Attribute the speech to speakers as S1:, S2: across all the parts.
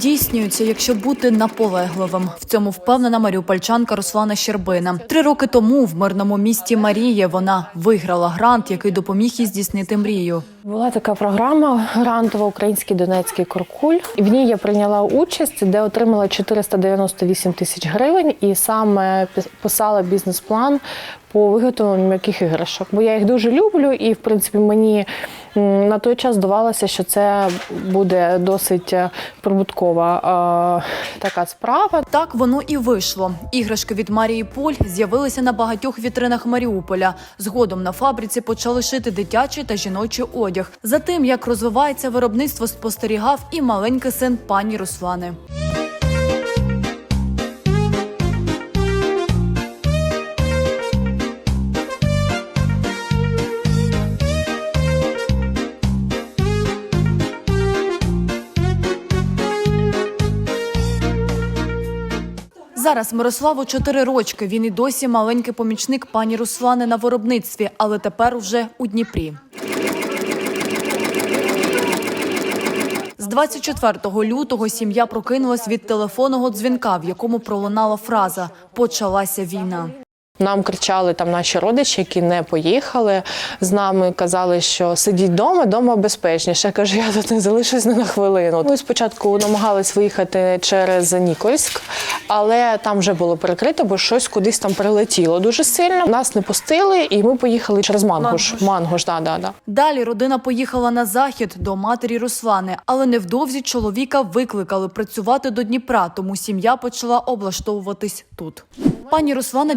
S1: Здійснюються, якщо бути наполегливим. В цьому впевнена маріупольчанка Руслана Щербина. Три роки тому в мирному місті Марія вона виграла грант, який допоміг їй здійснити мрію.
S2: Була така програма грантова Український Донецький Куркуль. В ній я прийняла участь, де отримала 498 тисяч гривень, і саме пис- писала бізнес-план по виготовленню м'яких іграшок. Бо я їх дуже люблю, і в принципі мені на той час здавалося, що це буде досить е, прибуткова е, така справа.
S1: Так воно і вийшло. Іграшки від Марії Поль з'явилися на багатьох вітринах Маріуполя. Згодом на фабриці почали шити дитячий та жіночий одяг. За тим, як розвивається виробництво, спостерігав і маленький син пані Руслани. Зараз Мирославу чотири рочки. Він і досі маленький помічник пані Руслани на виробництві, але тепер уже у Дніпрі. З 24 лютого сім'я прокинулась від телефонного дзвінка, в якому пролунала фраза Почалася війна.
S2: Нам кричали там наші родичі, які не поїхали з нами. Казали, що сидіть вдома, вдома безпечніше. Я кажу, я тут не залишусь не на хвилину. Ми спочатку намагались виїхати через Нікольськ, але там вже було перекрито, бо щось кудись там прилетіло дуже сильно. Нас не пустили, і ми поїхали через Мангуш. Мангуш, да, да, да.
S1: Далі родина поїхала на захід до матері Руслани, але невдовзі чоловіка викликали працювати до Дніпра, тому сім'я почала облаштовуватись тут. Пані Руслана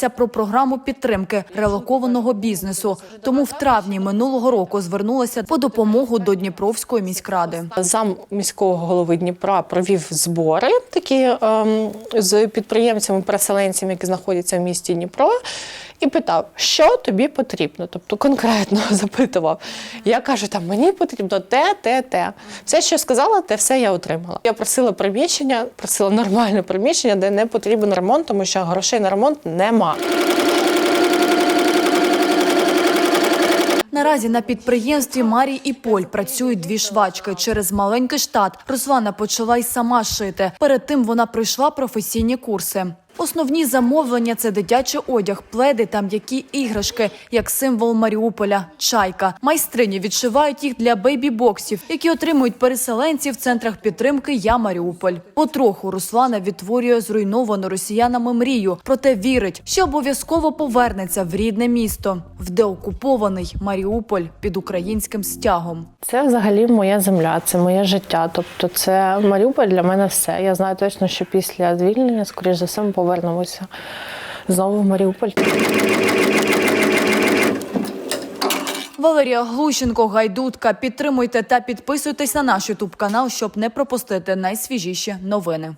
S1: дізналася про програму підтримки релокованого бізнесу, тому в травні минулого року звернулася по допомогу до Дніпровської міськради.
S2: Зам міського голови Дніпра провів збори такі ем, з підприємцями-переселенцями, які знаходяться в місті Дніпро, і питав, що тобі потрібно. Тобто конкретно запитував. Я кажу, там мені потрібно те, те, те. Все, що сказала, те все я отримала. Я просила приміщення, просила нормальне приміщення, де не потрібен ремонт, тому що грошей на ремонт
S1: Наразі на підприємстві Марій і Поль працюють дві швачки. Через маленький штат Руслана почала й сама шити. Перед тим вона пройшла професійні курси. Основні замовлення це дитячий одяг, пледи та м'які іграшки, як символ Маріуполя чайка. Майстрині відшивають їх для бейбі-боксів, які отримують переселенці в центрах підтримки Я Маріуполь. Потроху Руслана відтворює зруйновану росіянами мрію, проте вірить, що обов'язково повернеться в рідне місто, в деокупований Маріуполь під українським стягом.
S2: Це взагалі моя земля, це моє життя. Тобто, це Маріуполь для мене все. Я знаю точно, що після звільнення, скоріш за все, ми повернемося знову в Маріуполь.
S1: Валерія Глущенко, Гайдутка. Підтримуйте та підписуйтесь на наш ютуб канал, щоб не пропустити найсвіжіші новини.